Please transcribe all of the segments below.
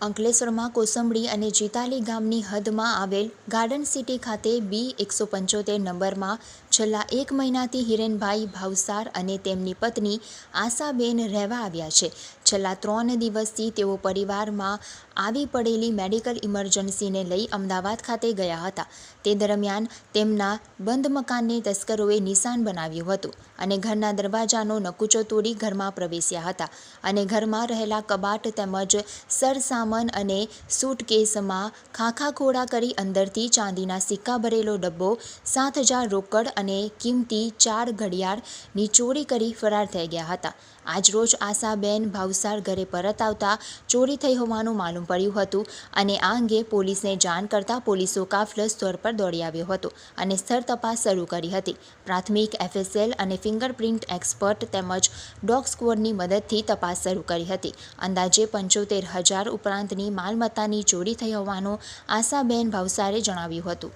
અંકલેશ્વરમાં કોસંબડી અને જીતાલી ગામની હદમાં આવેલ ગાર્ડન સિટી ખાતે બી એકસો પંચોતેર નંબરમાં છેલ્લા એક મહિનાથી હિરેનભાઈ ભાવસાર અને તેમની પત્ની આશાબેન રહેવા આવ્યા છે. છેલ્લા ત્રણ દિવસથી તેઓ પરિવારમાં આવી પડેલી મેડિકલ ઇમરજન્સીને લઈ અમદાવાદ ખાતે ગયા હતા. તે દરમિયાન તેમના બંધ મકાનને તસ્કરોએ નિશાન બનાવ્યું હતું અને ઘરના દરવાજાનો નકુચો તોડી ઘરમાં પ્રવેશ્યા હતા અને ઘરમાં રહેલા કબાટ તેમજ સરસામાન અને સૂટકેસમાં ખાખા ખોડા કરી અંદરથી ચાંદીના સિક્કા ભરેલો ડબ્બો, સાત હજાર રોકડ અને કિંમતી ચાર ઘડિયાળની ચોરી કરી ફરાર થઈ ગયા હતા. આજરોજ આશાબેન ભાવસાર ઘરે પરત આવતા ચોરી થઈ હોવાનું માલુમ પડ્યું હતું અને આ અંગે પોલીસને જાણ કરતાં પોલીસો કાફલો સ્થળ પર દોડી આવ્યો હતો અને સ્થળ તપાસ શરૂ કરી હતી. પ્રાથમિક એફએસએલ અને ફિંગરપ્રિન્ટ એક્સપર્ટ તેમજ ડોગ સ્કવોડની મદદથી તપાસ શરૂ કરી હતી. અંદાજે પંચોતેર હજાર ઉપરાંતની માલમત્તાની ચોરી થઈ હોવાનું આશાબેન ભાવસારે જણાવ્યું હતું.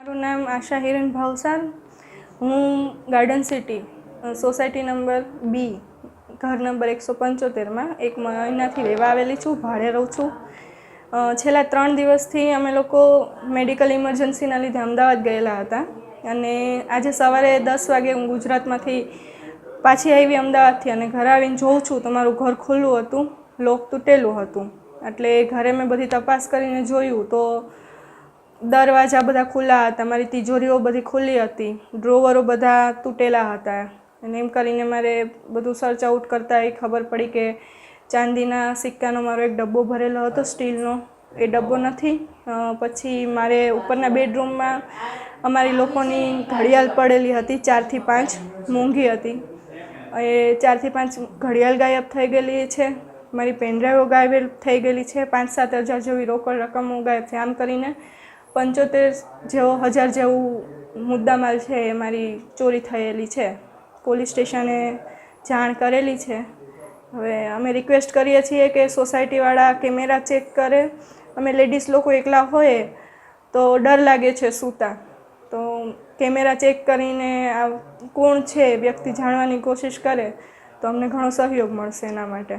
મારું નામ આશા હિરેન ભાવસાર. હું garden city society number B, ઘર નંબર એકસો પંચોતેરમાં એક મહિનાથી રહેવા આવેલી છું, ભાડે રહું છું. છેલ્લા ત્રણ દિવસથી અમે લોકો મેડિકલ ઇમરજન્સીના લીધે અમદાવાદ ગયેલા હતા અને આજે સવારે દસ વાગે હું ગુજરાતમાંથી પાછી આવી અમદાવાદથી અને ઘરે આવીને જોઉં છું તો મારું ઘર ખુલ્લું હતું, લોક તૂટેલું હતું. એટલે ઘરે મેં બધી તપાસ કરીને જોયું તો દરવાજા બધા ખુલ્લા હતા, મારી તિજોરીઓ બધી ખુલ્લી હતી, ડ્રોવરો બધા તૂટેલા હતા. અને એમ કરીને મારે બધું સર્ચ આઉટ કરતાં એ ખબર પડી કે ચાંદીના સિક્કાનો મારો એક ડબ્બો ભરેલો હતો, સ્ટીલનો. એ ડબ્બો નથી. પછી મારે ઉપરના બેડરૂમમાં અમારી લોકોની ઘડિયાળ પડેલી હતી, ચારથી પાંચ મોંઘી હતી. એ ચારથી પાંચ ઘડિયાળ ગાયબ થઈ ગયેલી છે. મારી પેનડ્રાઈવો ગાયબ થઈ ગયેલી છે. પાંચ સાત હજાર જેવી રોકડ રકમો ગાયબ છે. આમ કરીને પંચોતેર જેવો, હજાર જેવું મુદ્દામાલ છે એ મારી ચોરી થયેલી છે. પોલીસ સ્ટેશને જાણ કરેલી છે. હવે અમે રિક્વેસ્ટ કરીએ છીએ કે સોસાયટીવાળા કેમેરા ચેક કરે. અમે લેડીઝ લોકો એકલા હોઈએ તો ડર લાગે છે સૂતા. તો કેમેરા ચેક કરીને આ કોણ છે વ્યક્તિ જાણવાની કોશિશ કરે તો અમને ઘણો સહયોગ મળશે એના માટે.